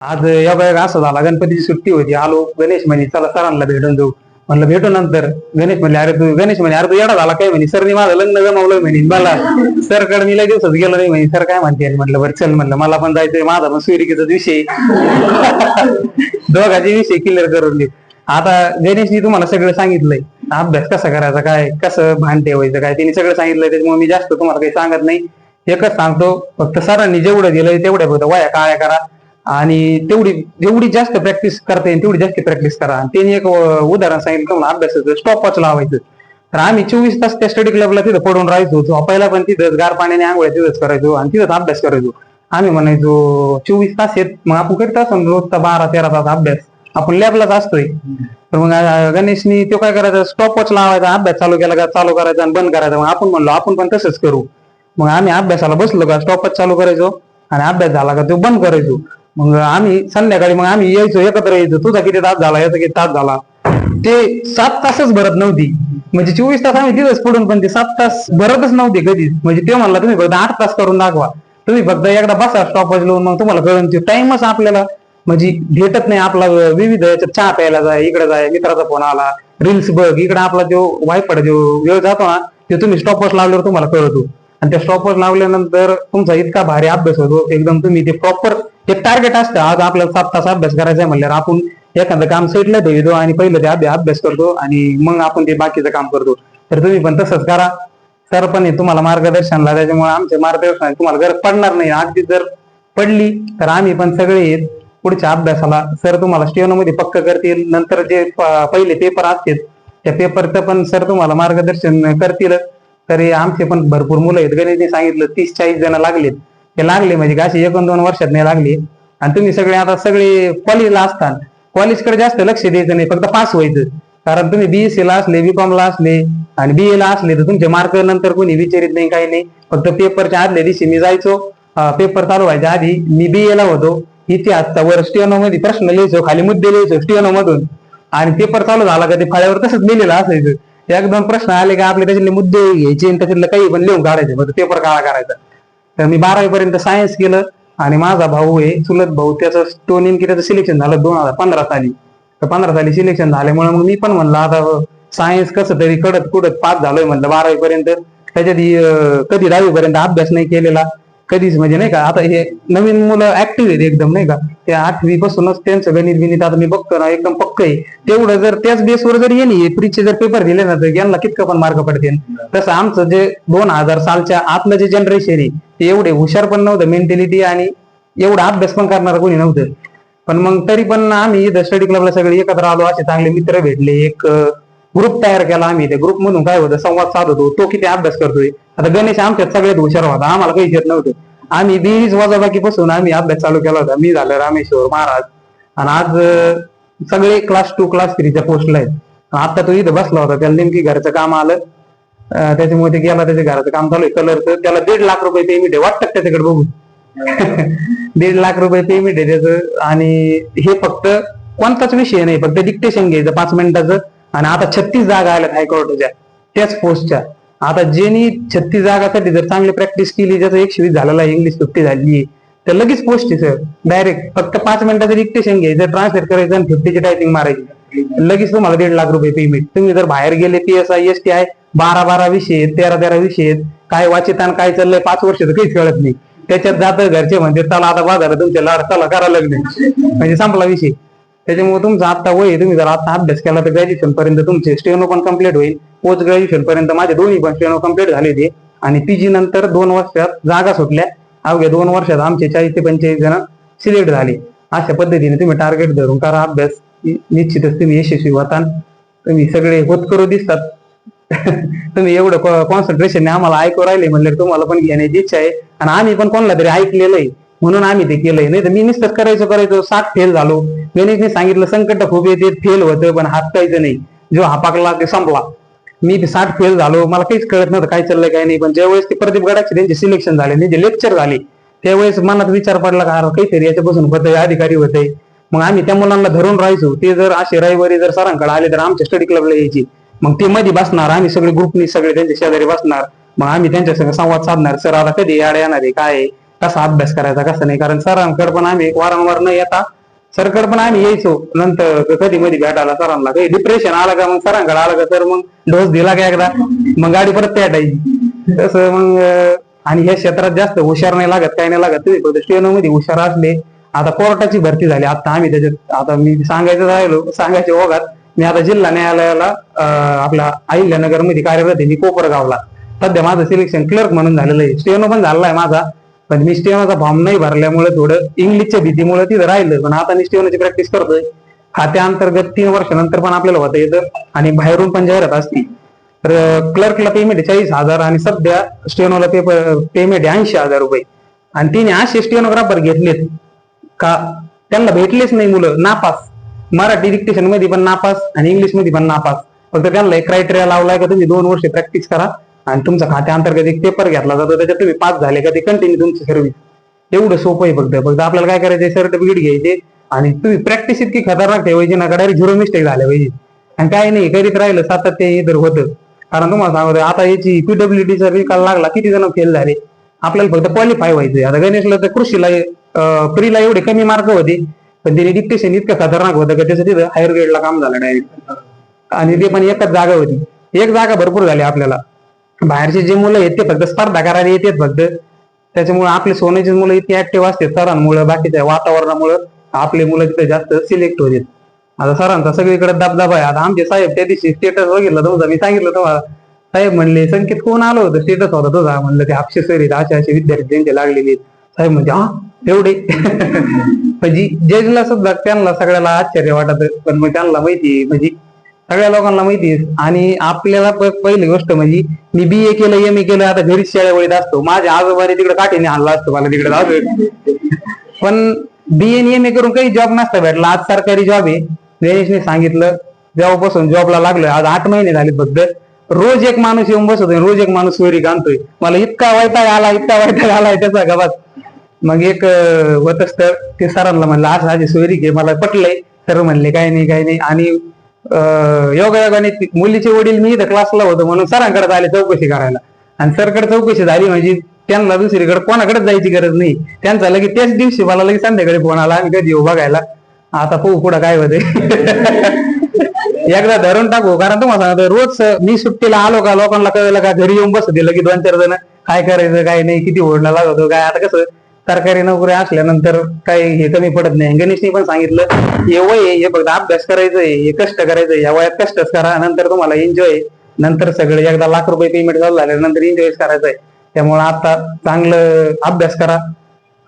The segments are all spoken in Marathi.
आज योगा असं झाला गणपतीची सुट्टी होती. आलो गणेश म्हणे चला सरांना भेटून जाऊ. म्हणलं भेटू नंतर. गणेश म्हणले अरे तू गणेश म्हणे अरे तू एडा झाला काय? म्हणे सरनी माझं लग्न जमावलं म्हणे मला सरकडे मी लय गेलो नाही. म्हणे सर काय म्हणते म्हटलं बरं चल. म्हणलं मला पण जायचंय माझा पण सुरिकेचा विषय दोघांचे विषय क्लिअर करून दे आता गणेशनी तुम्हाला सगळं सांगितलंय. अभ्यास कसा करायचा काय कसं भान ठेवायचं काय त्यांनी सगळं सांगितलंय त्याच्यामुळे मी जास्त तुम्हाला काही सांगत नाही. एकच सांगतो फक्त सरांनी जेवढं दिलंय तेवढ्या फक्त वया काळ्या करा. आणि तेवढी जेवढी जास्त प्रॅक्टिस करता येईल तेवढी जास्त प्रॅक्टिस करा. आणि त्यांनी एक उदाहरण सांगितलं म्हणून अभ्यासाचं. स्टॉप वॉच लावायचं. तर आम्ही चोवीस तास त्या स्टडी क्लबला तिथं पडून राहायचो. झोपायला पण तिथंच गार पाण्याने आंघोळ्या तिथंच करायचो आणि तिथंच अभ्यास करायचो. आम्ही म्हणायचो चोवीस तास येत मग आपण करीत असतो ना रोजचा बारा तेरा तास अभ्यास. आपण लॅबलाच असतोय. तर मग गणेशनी तो काय करायचा? स्टॉप वॉच लावायचा. अभ्यास चालू केला का? चालू करायचा आणि बंद करायचा. मग आपण म्हणलो आपण पण तसंच करू. मग आम्ही अभ्यासाला बसलो का? स्टॉपच चालू करायचो. आणि अभ्यास झाला का? तो बंद करायचो. मग आम्ही संध्याकाळी मग आम्ही यायचो एकत्र यायचो. तुझा किती तास झाला याचा किती तास झाला? ते सात तासच भरत नव्हती. म्हणजे चोवीस तास आम्ही तिथंच पडून पण ते सात तास भरतच नव्हते कधीच म्हणजे ते म्हणला तुम्ही फक्त आठ तास करून दाखवा. तुम्ही फक्त एकदा बसा स्टॉप लावून मग तुम्हाला कळून ते टाइमच आपल्याला. म्हणजे भेटत नाही आपला विविध याच्यात चहा प्यायला जाय इकडे जाय मित्राचा फोन आला रील्स बघ इकडे आपला जो वायफड जो वेळ जातो ना ते तुम्ही स्टॉपवॉच लावल्यावर तुम्हाला कळतो. आणि त्या स्टॉपवर लावल्यानंतर तुमचा इतका भारी अभ्यास होतो एकदम तुम्ही ते प्रॉपर एक टार्गेट असतं. आज आपल्याला सात तास अभ्यास करायचा आहे म्हणल्यावर आपण एखादं काम सेटला दो आणि पहिलं ते अभ्या- अभ्यास करतो आणि मग आपण ते बाकीचं काम करतो. तर तुम्ही पण तसंच करा. सर पण तुम्हाला मार्गदर्शनला त्याच्यामुळे आमच्या मार्गदर्शन तुम्हाला गरज पडणार नाही. अगदी जर पडली तर आम्ही पण सगळे पुढच्या अभ्यासाला सर तुम्हाला स्टेनो मध्ये पक्क करतील. नंतर जे पहिले पेपर असतील त्या पेपरचं पण सर तुम्हाला मार्गदर्शन करतील. तरी आमचे पण भरपूर मुलं आहेत. गणितने सांगितलं तीस चाळीस जण लागलेत. ते लागले म्हणजे का असे एक दोन वर्षात नाही लागली. आणि तुम्ही सगळे आता सगळे कॉलेजला असतात कॉलेजकडे जास्त लक्ष द्यायचं नाही फक्त पास व्हायचं. कारण तुम्ही बीएससी ला असले बीकॉम ला असले आणि बीए ला असले तर तुमचे मार्क नंतर कोणी विचारित नाही काही नाही. फक्त पेपरच्या आदल्या दिवशी मी जायचो. पेपर चालू व्हायच्या आधी मी बीए ला होतो. इतिहासचा वर स्टिओनो मध्ये प्रश्न लिहायचो खाली मुद्दे लिहायचो स्टेनो मधून आणि पेपर चालू झाला का ते फळ्यावर तसंच लिहिलेलं असायचं. एक दोन प्रश्न आले का आपले त्याच्यातले मुद्दे घ्यायचे आणि त्याच्यातलं काही पण लिहून काढायचे मग पेपर काळा करायचा. तर मी बारावी पर्यंत सायन्स केलं आणि माझा भाऊ आहे चुलत भाऊ त्याचं स्टोन इन की त्याचं सिलेक्शन झालं दोन हजार पंधरा साली. तर पंधरा साली सिलेक्शन झाल्यामुळे मग मी पण म्हणलं आता सायन्स कसं तरी कडत कुडत पास झालोय म्हणलं बारावी पर्यंत. त्याच्यात कधी दहावी पर्यंत अभ्यास नाही केलेला. कधीच म्हणजे नाही का आता हे नवीन मुलं ऍक्टिव्ह आहेत एकदम नाही का. ते आठवी पासूनच त्यांचं गणित विनित आता मी बघतो ना एकदम पक्क आहे. तेवढं जर त्याच बेसवर जर येणे प्रीचे जर पेपर दिले ना तर यांना कितकं पण मार्क पडतील तसं आमचं जे दोन हजार सालच्या आतलं जे जनरेशन आहे ते एवढे हुशार पण नव्हतं मेंटॅलिटी आणि एवढा अभ्यास पण करणार कोणी नव्हतं. पण मग तरी पण आम्ही इथं स्टडी क्लबला सगळे एकत्र आलो असे चांगले मित्र भेटले एक ग्रुप तयार केला आम्ही त्या ग्रुप मधून काय होतं संवाद साधतो तो किती अभ्यास करतोय. आता गणेश आमच्यात सगळ्यात हुशार होता आम्हाला काही येत नव्हतं. आम्ही बेरीज वजाबाकी पासून आम्ही अभ्यास चालू केला होता. मी झालं रामेश्वर महाराज. आणि आज सगळे क्लास टू क्लास थ्रीच्या पोस्टला आहेत. आता तो इथं बसला होता त्याला नेमकी घरचं काम आलं. त्याच्यामुळे ते गेला त्याच्या घराचं काम चालू आहे. कलरचं त्याला दीड लाख रुपये पेमेंट आहे. वाटतं त्याच्याकडे बघून. दीड लाख रुपये पेमेंट आहे त्याचं. आणि हे फक्त कोणताच विषय नाही. फक्त डिक्टेशन घ्यायचं पाच मिनिटाचं. आणि आता छत्तीस जागा आल्यात हायकोर्टाच्या. त्याच पोस्टच्या. आता ज्यांनी छत्तीस जागासाठी जर चांगली प्रॅक्टिस केली ज्याचं एकशे वीस झालेला इंग्लिश फिफ्टी झाली तर लगेच पोस्ट आहे सर डायरेक्ट फक्त पाच मिनिटाचं डिक्टेशन घ्यायचं ट्रान्सलेट करायचं आणि फिफ्टीची टायपिंग मारायची. लगेच तुम्हाला दीड लाख रुपये पेमेंट तुम्ही जर बाहेर गेले P S I S T I बारा बारा विषय तेरा तेरा विषय काय वाचितान काय चाललंय पाच वर्ष तर काहीच कळत नाही. त्याच्यात जात घरचे म्हणते चला आता बाजारात तुमच्या लाड चला करा लग्न. म्हणजे संपला विषय. त्याच्यामुळे तुमचा आता वय तुम्ही जर आता अभ्यास केला तर ग्रॅज्युएशन पर्यंत तुमचे स्टेनो पण कंप्लीट होईल. पोस्ट ग्रॅज्युएशन पर्यंत माझे दोन्ही पण स्टेनो कंप्लीट झाले होते आणि पीजी नंतर दोन वर्षात जागा सुटल्या. अवघ्या दोन वर्षात आमचे चाळीस ते पंचेचाळीस जण सिलेक्ट झाले. अशा पद्धतीने तुम्ही टार्गेट धरून करा अभ्यास. निश्चितच तुम्ही यशस्वी होता तुम्ही सगळे होत करू दिसतात. तुम्ही एवढं कॉन्सन्ट्रेशन आम्हाला ऐकू राहिले म्हणले तुम्हाला पण घेण्याची इच्छा आहे. आणि आम्ही पण कोणाला तरी ऐकलेलं आहे म्हणून आम्ही ते केलंय. नाही तर मी नुसतं करायचो करायचो सात फेल झालो. गणितने सांगितलं संकट खूप येते फेल होतं पण हातायचं नाही. जो हापाकला ते संपला. मी ते साठ फेल झालो. मला काहीच कळत नव्हतं काय चाललंय काय नाही. पण ज्यावेळेस ते प्रदीप गडाचे त्यांचे सिलेक्शन झाले त्यांचे लेक्चर झाले त्यावेळेस मनात विचार पडला का अरे काहीतरी याच्यापासून होतंय अधिकारी होतंय. मग आम्ही त्या मुलांना धरून राहायचो. ते जर असे रविवारी जर सरांकडे आले तर आमच्या स्टडी क्लबला यायची. मग ते मध्ये बसणार आम्ही सगळे ग्रुपनी सगळे त्यांच्या शेजारी बसणार. मग आम्ही त्यांच्या सगळं संवाद साधणार. सर आता कधी याड येणार आहे? काय कसा अभ्यास करायचा? कसा नाही? कारण सरांकडे पण आम्ही वारंवार न येता सरकडे पण आम्ही यायचो. नंतर कधी मध्ये भेटायला सरांना काही डिप्रेशन आलं का मग सरांकडे आलं का सर मग डोस दिला का एकदा? मग गाडी परत पेटायची तसं मग आणि ह्या क्षेत्रात जास्त हुशार नाही लागत काही नाही लागत. तुम्ही स्टेनो मध्ये हुशार असले. आता कोर्टाची भरती झाली. आता आम्ही त्याच्यात आता मी सांगायचं राहिलो सांगायच्या ओघात मी आता जिल्हा न्यायालयाला आपला अहिल्यानगरमध्ये कार्यरत आहे मी कोपरगावला. सध्या माझं सिलेक्शन क्लर्क म्हणून झालेलं आहे. स्टेनो पण झालेला आहे माझा पण मी स्टेनोचा फॉर्म नाही भरल्यामुळे थोडं इंग्लिशच्या भीतीमुळे तिथं राहिलं पण आता मी स्टेनोची प्रॅक्टिस करतोय. खात्या अंतर्गत तीन वर्षानंतर पण आपल्याला होता येतं आणि बाहेरून पण जाहिरात असती. तर क्लर्कला पेमेंट चाळीस हजार आणि सध्या स्टेनोला पेपर पेमेंट आहे ऐंशी हजार रुपये. आणि तिने असे स्टेनोग्राफर घेतलेत का? त्यांना भेटलेच नाही मुलं नापास. मराठी डिक्टेशनमध्ये पण नापास आणि इंग्लिशमध्ये पण नापास. फक्त त्यांना एक क्रायटेरिया लावलाय का तुम्ही दोन वर्ष प्रॅक्टिस करा आणि तुमचा खात्या अंतर्गत एक पेपर घेतला जातो त्याच्यात तुम्ही पास झाले का ते कंटिन्यू तुमची सर्व्हिस एवढं सोपं आहे फक्त. फक्त आपल्याला काय करायचं सर्टिफिकेट घ्यायचे आणि तुम्ही प्रॅक्टिस इतकी खतरनाक ठेवायची ना डायरेक्ट झिरो मिस्टेक झाल्या पाहिजे आणि काय नाही करीत राहिलं सातत्य तर होतं कारण तुम्हाला सांगतो आता याची पीडब्ल्यूडीचा निकाल लागला किती जण फेल झाले? आपल्याला फक्त क्वालिफाय व्हायचंय. आता गणेशला तर कृषीला प्रीला एवढे कमी मार्क होते. पण त्याने डिक्टेशन इतकं खतरनाक होतं का त्याचं तिथं हायर ग्रेडला काम झालं डायरेक्ट आणि ते पण एकच जागा होती. एक जागा भरपूर झाली आपल्याला. बाहेरचे जे मुलं आहेत ते फक्त स्पर्धा करायला येतात फक्त. त्याच्यामुळे आपले सोन्याचे मुलं इतके ऍक्टिव्ह असतात सरांमुळे बाकीच्या वातावरणामुळे. आपले मुलं तिथे जास्त सिलेक्ट होतात. आता सरांचा सगळीकडे दबदबा आहे. आता आमचे साहेब त्या दिवशी स्टेटस बघितलं तुमचा मी सांगितलं तुम्हाला. साहेब म्हणले संकेत कोण आलं होतं? स्टेटस होता तुझा. म्हणलं ते अक्षय सर आहेत असे असे विद्यार्थी त्यांचे लागलेले साहेब म्हणजे हा? एवढे. म्हणजे जजला सुद्धा त्यांना सगळ्याला आश्चर्य वाटत पण मग त्यांना माहिती म्हणजे सगळ्या लोकांना माहिती आहे. आणि आपल्याला पहिली गोष्ट म्हणजे मी बी ए केलं एम ए केलं आता घरीच शाळेवळीत असतो. माझ्या आजोबाने तिकडे काठीने आणला असतो मला तिकडे जाऊ पण बी एन एम ए करून काही जॉब नसता भेटला. आज सरकारी जॉब आहे. गणेशने सांगितलं जेव्हापासून जॉबला लागलं आज आठ महिने झाले फक्त. रोज एक माणूस येऊन बसतोय रोज एक माणूस वरी आणतोय मला इतका वैताग आला इतका वैताग आलाय त्याचा गबात मग एक होत तर ते सरांना म्हणलं आज सोयरी घे मला पटलंय. सर म्हणले काही नाही काही नाही. आणि योगा योगाने मुलीचे वडील मी इथं क्लासला होतो म्हणून सरांकडे आले चौकशी करायला. आणि सरकडे चौकशी झाली म्हणजे त्यांना दुसरीकडे कोणाकडे जायची गरज नाही. त्यांचा लगेच त्याच दिवशी मला लगेच संध्याकाळी फोन आला आणि कधी येऊ बघायला? आता पाहू पुढं काय होते एकदा धरून टाकू कारण तुम्हाला सांगतो रोज मी सुट्टीला आलो का लोकांना कळलं का घरी येऊन बसते दिलं की दोन चार जण. काय करायचं काय नाही किती ओढणं लागतो काय आता कसं? सरकारी नोकरी असल्यानंतर काही हे कमी पडत नाही. गणेशनी पण सांगितलं हे वय आहे, हे फक्त अभ्यास करायचंय हे कष्ट करायचंय या वयात कष्टच करा नंतर तुम्हाला एन्जॉय नंतर सगळे एकदा लाख रुपये पेमेंट चालू झाल्यानंतर एन्जॉय करायचंय. त्यामुळे आता चांगलं अभ्यास करा.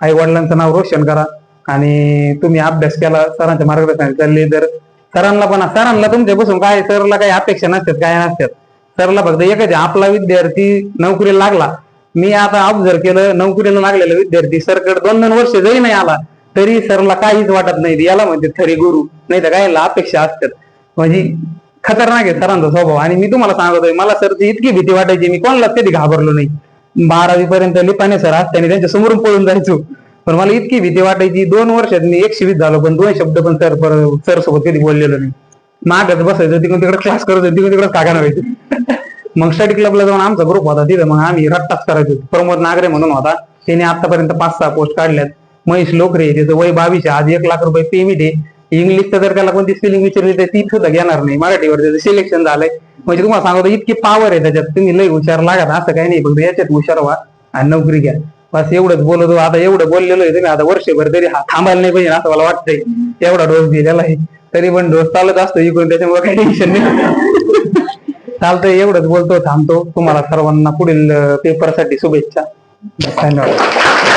आई वडिलांचं नाव रोशन करा. आणि तुम्ही अभ्यास केला सरांच्या मार्गदर्शन चालले तर सरांना पण सरांना तुमच्यापासून काय सरला काही अपेक्षा नसतात काय नसतात. सरला फक्त एकच आपला विद्यार्थी नोकरीला लागला मी आता ऑब्झर्व केलं नोकरीला लागलेला विद्यार्थी सरकडे दोन दोन वर्ष जरी नाही आला तरी सरला काहीच वाटत नाही. याला म्हणते खरे गुरु. नाही तर काय अपेक्षा असतात. म्हणजे खतरनाक आहे सरांचा स्वभाव. आणि मी तुम्हाला सांगतोय मला सरची इतकी भीती वाटायची मी कोणालाच कधी घाबरलो नाही. बारावी पर्यंत लिपाने सर असताना त्यांच्या समोरून पळून जायचो. पण मला इतकी भीती वाटायची दोन वर्षात मी एकशे वीस झालो पण दोन शब्द पण सर सर सोबत कधी बोललेलो नाही. मागच बसायचं तिकडून तिकडे क्लास करत तिकडून तिकडे तिकडे काका व्हायचं. मग स्टडी क्लबला जाऊन आमचा ग्रुप होता तिथं. मग आम्ही रट्टाच करायचो. प्रमोद नागरे म्हणून होता. त्याने आतापर्यंत पाच सहा पोस्ट काढल्यात. महेश लोखरे त्याचं वय बावीस आहे. आज एक लाख रुपये पेमेंट आहे. इंग्लिशचं जर त्याला कोणती स्पेलिंग विचारली तर ती सुद्धा घेणार नाही. मराठीवर त्याचं सिलेक्शन झालंय. म्हणजे तुम्हाला सांगतो इतकी पॉवर आहे त्याच्यात. तुम्ही लय हुशार लागत. असं काही नाही. फक्त याच्यात हुशार व्हा आणि नोकरी घ्या. बस एवढंच बोलतो आता एवढं बोललेलो आहे तुम्ही. आता वर्षभर तरी हा थांबायला नाही पाहिजे असं मला वाटतंय. एवढा डोस दिलेला आहे. तरी पण डोस चालत असतो इकडून. त्याच्यामुळे काही टेन्शन नाही. चालतंय एवढंच बोलतो थांबतो. तुम्हाला सर्वांना पुढील पेपरसाठी शुभेच्छा. धन्यवाद.